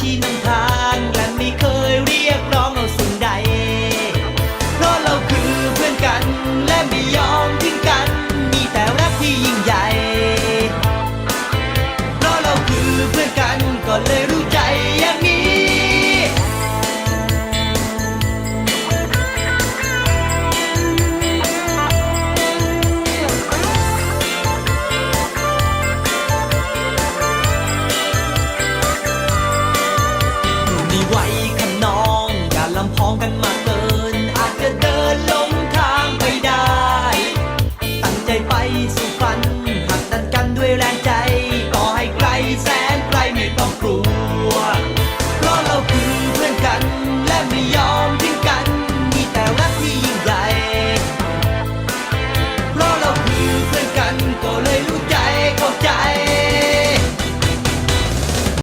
ရှိနေ scroll.